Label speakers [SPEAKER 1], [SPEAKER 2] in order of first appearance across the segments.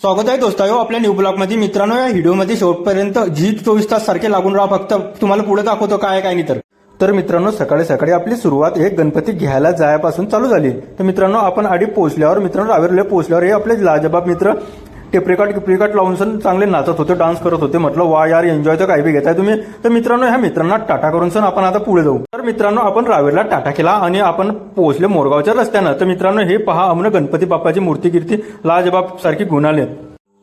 [SPEAKER 1] स्वागत आहे दोस्तायो आपल्या न्यू ब्लॉगमध्ये मित्रांनो या व्हिडिओमध्ये शेवटपर्यंत जी चोवीस तास सारखे लागून राहा फक्त. तुम्हाला पुढे दाखवतो काय काय नाही तर. तर मित्रांनो सकाळी सकाळी आपली सुरुवात एक गणपती घ्यायला जायपासून चालू झाली. तर मित्रांनो आपण आधी पोहोचल्यावर मित्रांनो रावेरले पोहोचल्यावर हे आपले लाजबाब मित्र ते प्रिकट टिपरिकाट लावून सण चांगले नाचत होते डान्स करत होते. म्हटलं वा यार एन्जॉय तर काही बी घेताय तुम्ही. तर मित्रांनो ह्या मित्रांना टाटा करून सण आपण आता पुढे जाऊ. तर मित्रांनो आपण रावेरला टाटा केला आणि आपण पोहोचले मोरगावच्या रस्त्यानं. तर मित्रांनो हे पहा आम्हाला गणपती बाप्पाची मूर्ती कीर्ती लाजबाब सारखी गुणाले.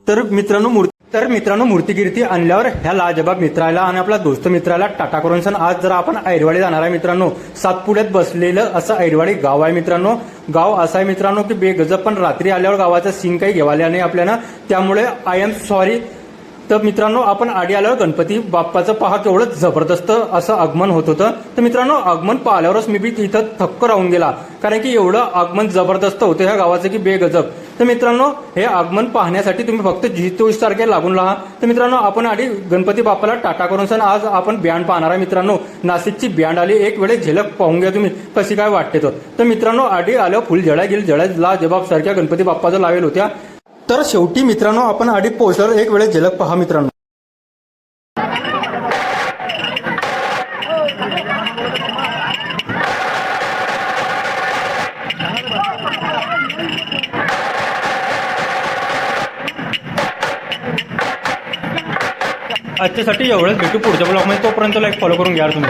[SPEAKER 1] तर मित्रांनो मूर्ती तर मित्रांनो मूर्तिकीर्ती आणल्यावर ह्या लाजबाब मित्राला आणि आपला दोस्त मित्राला टाटा करून सण आज जर आपण ऐरवाडी जाणार आहे मित्रांनो सातपुड्यात बसलेलं असं ऐरवाडी गाव आहे मित्रांनो. गाव असं आहे मित्रांनो की बेगजब पण रात्री आल्यावर गावाचा सीन काही घेवाल्या नाही आपल्याला. त्यामुळे आय एम सॉरी तर मित्रांनो आपण आडी आल्यावर गणपती बाप्पाचं पहा केवढं जबरदस्त असं आगमन होत होतं. तर मित्रांनो आगमन पाहिल्यावरच मी बी तिथं थक्क राहून गेला. कारण की एवढं आगमन जबरदस्त होतं ह्या गावाचं की बेगजब. तर मित्रांनो हे आगमन पाहण्यासाठी तुम्ही फक्त जी चोवीस तारखेला लागून राहा. तर मित्रांनो आपण आधी गणपती बाप्पाला टाटा करून सण आज आपण बँड पाहणार आहे मित्रांनो. नाशिकची बँड आली एक वेळेस झलक पाहून घ्या तुम्ही कशी काय वाटते तर. तर मित्रांनो आधी आलं फुल जळा गेली जळा जबाब सारख्या गणपती बाप्पाचं लावेल होत्या. तर शेवटी मित्रांनो आपण आधी पोहोचल्यावर एक वेळेस झलक पहा मित्रांनो. आजच्यासाठी एवढंच भेटू पुढच्या ब्लॉगमध्ये तोपर्यंत लाईक फॉलो करून घ्या तुम्ही.